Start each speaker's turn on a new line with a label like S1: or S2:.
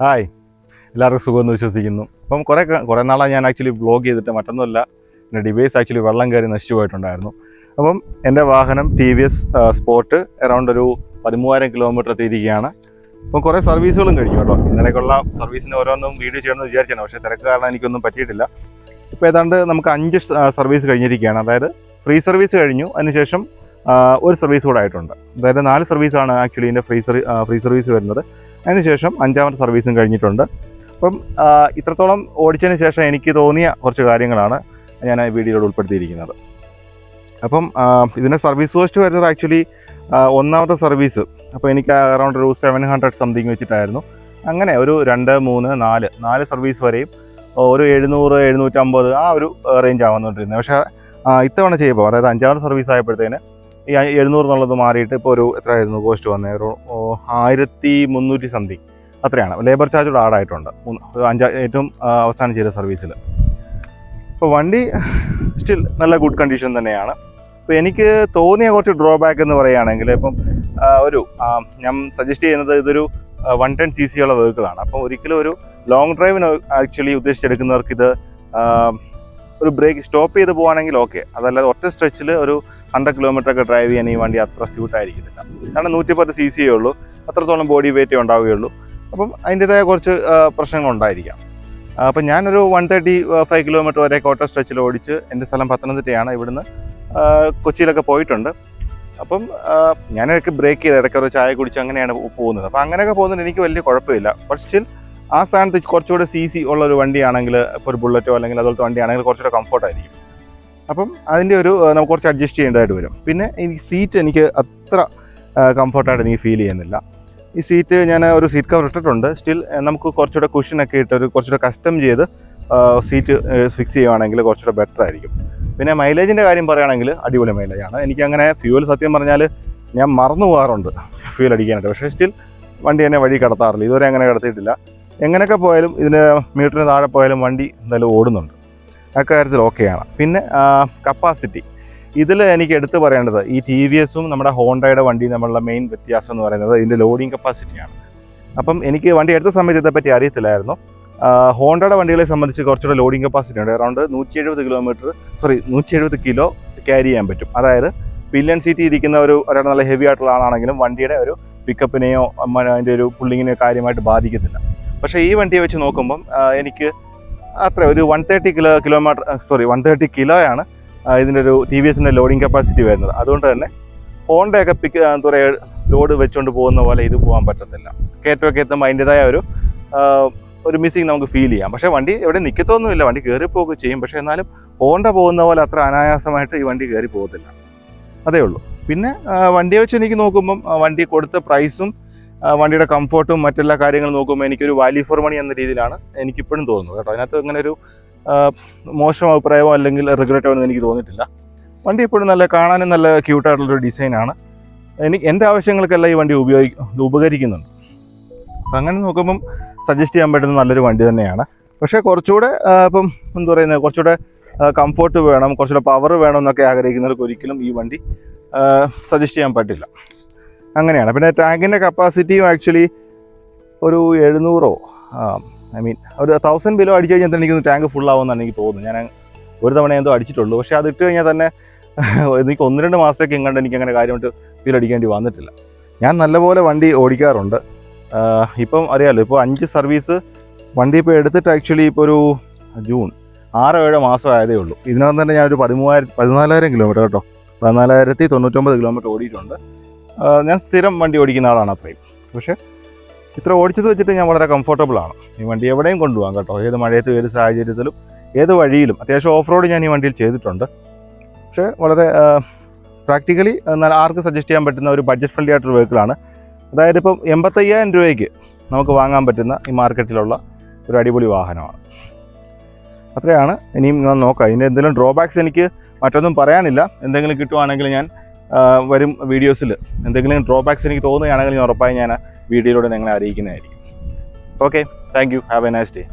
S1: Hi. എല്ലാവർക്കും സുഖമെന്ന് വിശ്വസിക്കുന്നു. അപ്പം കുറേ കുറേ നാളാണ് ഞാൻ ആക്ച്വലി ബ്ലോഗ് ചെയ്തിട്ട് മറ്റൊന്നുമല്ല എന്റെ ഡിവൈസ് ആക്ച്വലി വെള്ളം കയറി നശിച്ചു പോയിട്ടുണ്ടായിരുന്നു. അപ്പം എന്റെ വാഹനം T V S spot around ഒരു പതിമൂവായിരം കിലോമീറ്റർ എത്തിയിരിക്കുകയാണ്. അപ്പം കുറേ സർവീസുകളും കഴിഞ്ഞു കേട്ടോ. ഇന്നലേക്കുള്ള സർവീസിന് ഓരോന്നും വീഡിയോ ചെയ്യണമെന്ന് വിചാരിച്ചാണ്. പക്ഷേ തിരക്ക് കാരണം എനിക്കൊന്നും പറ്റിയിട്ടില്ല. ഇപ്പോൾ ഏതാണ്ട് നമുക്ക് അഞ്ച് സർവീസ് കഴിഞ്ഞിരിക്കുകയാണ്. അതായത് ഫ്രീ സർവീസ് കഴിഞ്ഞു. അതിനുശേഷം ഒരു സർവീസ് കൂടെ ആയിട്ടുണ്ട്. അതായത് നാല് സർവീസാണ് ആക്ച്വലി ഇതിന്റെ ഫ്രീ ഫ്രീ സർവീസ് വരുന്നത്. അതിനുശേഷം അഞ്ചാമത്തെ സർവീസും കഴിഞ്ഞിട്ടുണ്ട്. അപ്പം ഇത്രത്തോളം ഓടിച്ചതിന് ശേഷം എനിക്ക് തോന്നിയ കുറച്ച് കാര്യങ്ങളാണ് ഞാൻ ആ വീഡിയോയിൽ ഉൾപ്പെടുത്തിയിരിക്കുന്നത്. അപ്പം ഇതിന്റെ സർവീസ് കോസ്റ്റ് വരുന്നത് ആക്ച്വലി ഒന്നാമത്തെ സർവീസ് അപ്പോൾ എനിക്ക് അറൗണ്ട് ഒരു സെവൻ ഹൺഡ്രഡ് സംതിങ് വെച്ചിട്ടായിരുന്നു. അങ്ങനെ ഒരു രണ്ട് മൂന്ന് നാല് നാല് സർവീസ് വരെയും ഒരു എഴുന്നൂറ് എഴുന്നൂറ്റമ്പത് ആ ഒരു റേഞ്ച് ആവുന്നുണ്ടിരുന്നത് പക്ഷേ ഇത്തവണ ചെയ്യുമ്പോൾ അതായത് അഞ്ചാമത്തെ സർവീസ് ആയപ്പോഴത്തേന് ഈ എഴുന്നൂറ് എന്നുള്ളത് മാറിയിട്ട് ഇപ്പോൾ ഒരു എത്രയായിരുന്നു? കോസ്റ്റ് വന്നത് ഒരു ആയിരത്തി മുന്നൂറ്റി സംതിങ് അത്രയാണ്. ലേബർ ചാർജ് കൂടെ ആഡായിട്ടുണ്ട്. അഞ്ചാ ഏറ്റവും അവസാനം ചെയ്ത സർവീസിൽ അപ്പോൾ വണ്ടി സ്റ്റിൽ നല്ല ഗുഡ് കണ്ടീഷൻ തന്നെയാണ്. അപ്പോൾ എനിക്ക് തോന്നിയ കുറച്ച് ഡ്രോബാക്ക് എന്ന് പറയുകയാണെങ്കിൽ ഇപ്പം ഒരു ഞാൻ സജസ്റ്റ് ചെയ്യുന്നത് ഇതൊരു വൺ ടെൻ സി സി ഉള്ള വെഹിക്കിളാണ് അപ്പോൾ ഒരിക്കലും ഒരു ലോങ് ഡ്രൈവിന് ആക്ച്വലി ഉദ്ദേശിച്ചെടുക്കുന്നവർക്ക് ഇത് ഒരു ബ്രേക്ക് സ്റ്റോപ്പ് ചെയ്ത് പോകുകയാണെങ്കിൽ ഓക്കെ അതല്ലാതെ ഒറ്റ സ്ട്രെച്ചിൽ ഒരു ഹൺഡ്രഡ് കിലോമീറ്റർ ഒക്കെ ഡ്രൈവ് ചെയ്യാൻ ഈ വണ്ടി അത്ര സ്യൂട്ട് ആയിരിക്കത്തില്ല. കാരണം നൂറ്റിപ്പത്ത് സി സിയേ ഉള്ളൂ. അത്രത്തോളം ബോഡി വെയിറ്റേ ഉണ്ടാവുകയുള്ളൂ. അപ്പം അതിന്റെതായ കുറച്ച് പ്രശ്നങ്ങൾ ഉണ്ടായിരിക്കാം. ആ, അപ്പം ഞാനൊരു വൺ തേർട്ടി ഫൈവ് കിലോമീറ്റർ വരെ കോട്ട സ്ട്രെച്ചിൽ ഓടിച്ച് എന്റെ സ്ഥലം പത്തനംതിട്ടയാണ്. ഇവിടുന്ന് കൊച്ചിയിലൊക്കെ പോയിട്ടുണ്ട്. അപ്പം ഞാൻ ബ്രേക്ക് ചെയ്ത് ഇടയ്ക്ക് ഒരു ചായ കുടിച്ച് അങ്ങനെയാണ് പോകുന്നത്. അപ്പം അങ്ങനെയൊക്കെ പോകുന്നത് എനിക്ക് വലിയ കുഴപ്പമില്ല. ബട്ട് സ്റ്റിൽ ആ സ്ഥാനത്ത് കുറച്ചുകൂടെ സി സി ഉള്ള ഒരു വണ്ടിയാണെങ്കിൽ ഇപ്പോൾ ഒരു ബുള്ളറ്റോ അല്ലെങ്കിൽ അതുപോലത്തെ വണ്ടിയാണെങ്കിൽ കുറച്ചുകൂടെ കംഫർട്ടായിരിക്കും അപ്പം അതിന്റെ ഒരു നമുക്ക് കുറച്ച് അഡ്ജസ്റ്റ് ചെയ്യേണ്ടതായിട്ട് വരും. പിന്നെ എനിക്ക് സീറ്റ് എനിക്ക് അത്ര കംഫർട്ടായിട്ട് എനിക്ക് ഫീൽ ചെയ്യുന്നില്ല. ഈ സീറ്റ് ഞാൻ ഒരു സീറ്റ് കവർ ഇട്ടിട്ടുണ്ട്. സ്റ്റിൽ നമുക്ക് കുറച്ചുകൂടെ കുഷനൊക്കെ ഇട്ട് ഒരു കുറച്ചുകൂടെ കസ്റ്റം ചെയ്ത് സീറ്റ് ഫിക്സ് ചെയ്യുവാണെങ്കിൽ കുറച്ചുകൂടെ ബെറ്റർ ആയിരിക്കും. പിന്നെ മൈലേജിന്റെ കാര്യം പറയുകയാണെങ്കിൽ അടിപൊളി മൈലേജാണ് എനിക്ക് അങ്ങനെ ഫ്യൂൽ സത്യം പറഞ്ഞാൽ ഞാൻ മറന്നു പോകാറുണ്ട് ഫ്യൂൽ അടിക്കാനായിട്ട്. പക്ഷേ സ്റ്റിൽ വണ്ടി എന്നെ വഴി കടത്താറില്ല. ഇതുവരെ അങ്ങനെ കടത്തിയിട്ടില്ല. എങ്ങനെയൊക്കെ പോയാലും ഇതിന് മീറ്ററിന് താഴെ പോയാലും വണ്ടി എന്തായാലും ഓടുന്നുണ്ട്. അക്കാര്യത്തിൽ ഓക്കെയാണ് പിന്നെ കപ്പാസിറ്റി ഇതിൽ എനിക്ക് എടുത്തു പറയേണ്ടത് ഈ ടി വി എസും നമ്മുടെ ഹോണ്ടയുടെ വണ്ടി നമ്മളുടെ മെയിൻ വ്യത്യാസം എന്ന് പറയുന്നത് ഇതിന്റെ ലോഡിങ് കപ്പാസിറ്റിയാണ് അപ്പം എനിക്ക് വണ്ടി എടുത്ത സമയത്ത് ഇതേപ്പറ്റി അറിയത്തില്ലായിരുന്നു. ഹോണ്ടയുടെ വണ്ടികളെ സംബന്ധിച്ച് കുറച്ചുകൂടെ ലോഡിംഗ് കപ്പാസിറ്റി ഉണ്ട്. അറൗണ്ട് നൂറ്റി എഴുപത് കിലോമീറ്റർ സോറി നൂറ്റി എഴുപത് കിലോ ക്യാരി ചെയ്യാൻ പറ്റും. അതായത് പില്ലൻ സീറ്റ് ഇരിക്കുന്ന ഒരു ഒരാൾ നല്ല ഹെവി ആയിട്ടുള്ള ആളാണെങ്കിലും വണ്ടിയുടെ ഒരു പിക്കപ്പിനെയോ അതിന്റെ ഒരു പുള്ളിങ്ങിനെയോ കാര്യമായിട്ട് ബാധിക്കത്തില്ല. പക്ഷേ ഈ വണ്ടിയെ വെച്ച് നോക്കുമ്പം എനിക്ക് അത്ര ഒരു one thirty kilo kilometre sorry one thirty കിലോയാണ് ഇതിന്റെ ഒരു ടി വി എസിന്റെ ലോഡിങ് കപ്പാസിറ്റി വരുന്നത്. അതുകൊണ്ട് തന്നെ ഹോണ്ടയൊക്കെ പിക്ക് എന്താ പറയുക ലോഡ് വെച്ചുകൊണ്ട് പോകുന്ന പോലെ ഇത് പോകാൻ പറ്റത്തില്ല. കയറ്റമൊക്കെ എത്തുമ്പോൾ അതിന്റെതായ ഒരു ഒരു മിസ്സിങ് നമുക്ക് ഫീൽ ചെയ്യാം. പക്ഷേ വണ്ടി എവിടെ നിൽക്കത്തൊന്നുമില്ല വണ്ടി കയറി പോകുക ചെയ്യും. പക്ഷേ എന്നാലും ഹോണ്ട പോകുന്ന പോലെ അത്ര അനായാസമായിട്ട് ഈ വണ്ടി കയറി പോകത്തില്ല. അതേ ഉള്ളൂ. പിന്നെ വണ്ടിയെ വെച്ച് എനിക്ക് നോക്കുമ്പം വണ്ടി കൊടുത്ത പ്രൈസും വണ്ടിയുടെ കംഫോർട്ടും മറ്റെല്ലാ കാര്യങ്ങളും നോക്കുമ്പോൾ എനിക്കൊരു വാല്യൂ ഫോർ മണി എന്ന രീതിയിലാണ് എനിക്കിപ്പോഴും തോന്നുന്നത് കേട്ടോ. അതിനകത്ത് അങ്ങനെ ഒരു മോശം അഭിപ്രായമോ അല്ലെങ്കിൽ റിഗ്രറ്റോ ഒന്നും എനിക്ക് തോന്നിയിട്ടില്ല. വണ്ടി ഇപ്പോഴും നല്ല കാണാനും നല്ല ക്യൂട്ടായിട്ടുള്ളൊരു ഡിസൈനാണ് എനിക്ക് എന്റെ ആവശ്യങ്ങൾക്കെല്ലാം ഈ വണ്ടി ഉപയോഗിക്കും ഉപകരിക്കുന്നുണ്ട്. അപ്പം അങ്ങനെ നോക്കുമ്പം സജസ്റ്റ് ചെയ്യാൻ പറ്റുന്ന നല്ലൊരു വണ്ടി തന്നെയാണ്. പക്ഷേ കുറച്ചുകൂടെ ഇപ്പം എന്താ പറയുന്നത് കുറച്ചുകൂടെ കംഫോർട്ട് വേണം കുറച്ചുകൂടെ പവർ വേണം എന്നൊക്കെ ആഗ്രഹിക്കുന്നവർക്ക് ഒരിക്കലും ഈ വണ്ടി സജസ്റ്റ് ചെയ്യാൻ പറ്റില്ല. അങ്ങനെയാണ്. പിന്നെ ടാങ്കിന്റെ കപ്പാസിറ്റിയും ആക്ച്വലി ഒരു എഴുന്നൂറോ ഐ മീൻ ഒരു തൗസൻഡ് ബിലോ അടിച്ചു കഴിഞ്ഞാൽ തന്നെ എനിക്ക് ടാങ്ക് ഫുൾ ആവുമെന്നാണ് എനിക്ക് തോന്നുന്നത്. ഞാൻ ഒരു തവണ എന്തോ അടിച്ചിട്ടുള്ളൂ. പക്ഷേ അത് ഇട്ട് കഴിഞ്ഞാൽ തന്നെ എനിക്ക് ഒന്ന് രണ്ട് മാസത്തേക്ക് ഇങ്ങോട്ട് എനിക്ക് അങ്ങനെ കാര്യമായിട്ട് ഫീൽ അടിക്കേണ്ടി വന്നിട്ടില്ല. ഞാൻ നല്ലപോലെ വണ്ടി ഓടിക്കാറുണ്ട്. ഇപ്പം അറിയാമല്ലോ ഇപ്പോൾ അഞ്ച് സർവീസ് വണ്ടി ഇപ്പോൾ എടുത്തിട്ട് ആക്ച്വലി ഇപ്പോൾ ഒരു ജൂൺ ആറോ ഏഴോ മാസം ആയതേ ഉള്ളൂ. ഇതിനകത്ത് തന്നെ ഞാനൊരു പതിമൂവായിരം പതിനാലായിരം കിലോമീറ്റർ കേട്ടോ പതിനാലായിരത്തി തൊണ്ണൂറ്റൊമ്പത് കിലോമീറ്റർ ഓടിയിട്ടുണ്ട്. ഞാൻ സ്ഥിരം വണ്ടി ഓടിക്കുന്ന ആളാണ് അത്രയും. പക്ഷേ ഇത്ര ഓടിച്ചത് വെച്ചിട്ട് ഞാൻ വളരെ കംഫർട്ടബിൾ ആണ്. ഈ വണ്ടി എവിടെയും കൊണ്ടുപോകാം കേട്ടോ. ഏത് മഴയത്തും ഏത് സാഹചര്യത്തിലും ഏത് വഴിയിലും. അത്യാവശ്യം ഓഫ് റോഡ് ഞാൻ ഈ വണ്ടിയിൽ ചെയ്തിട്ടുണ്ട്. പക്ഷേ വളരെ പ്രാക്ടിക്കലി എന്നാൽ ആർക്ക് സജസ്റ്റ് ചെയ്യാൻ പറ്റുന്ന ഒരു ബഡ്ജറ്റ് ഫ്രണ്ട്ലി ആയിട്ടൊരു വെഹിക്കിളാണ് അതായത് ഇപ്പം എൺപത്തയ്യായിരം രൂപയ്ക്ക് നമുക്ക് വാങ്ങാൻ പറ്റുന്ന ഈ മാർക്കറ്റിലുള്ള ഒരു അടിപൊളി വാഹനമാണ്. അത്രയാണ്. ഇനിയും ഞാൻ നോക്കാം. ഇതിന്റെ എന്തെങ്കിലും ഡ്രോബാക്സ് എനിക്ക് മറ്റൊന്നും പറയാനില്ല. എന്തെങ്കിലും കിട്ടുവാണെങ്കിൽ ഞാൻ വരും വീഡിയോസിൽ. എന്തെങ്കിലും ഡ്രോബാക്സ് എനിക്ക് തോന്നുകയാണെങ്കിൽ ഉറപ്പായി ഞാൻ വീഡിയോയിലൂടെ നിങ്ങളെ അറിയിക്കുന്നതായിരിക്കും. Okay thank you have a nice day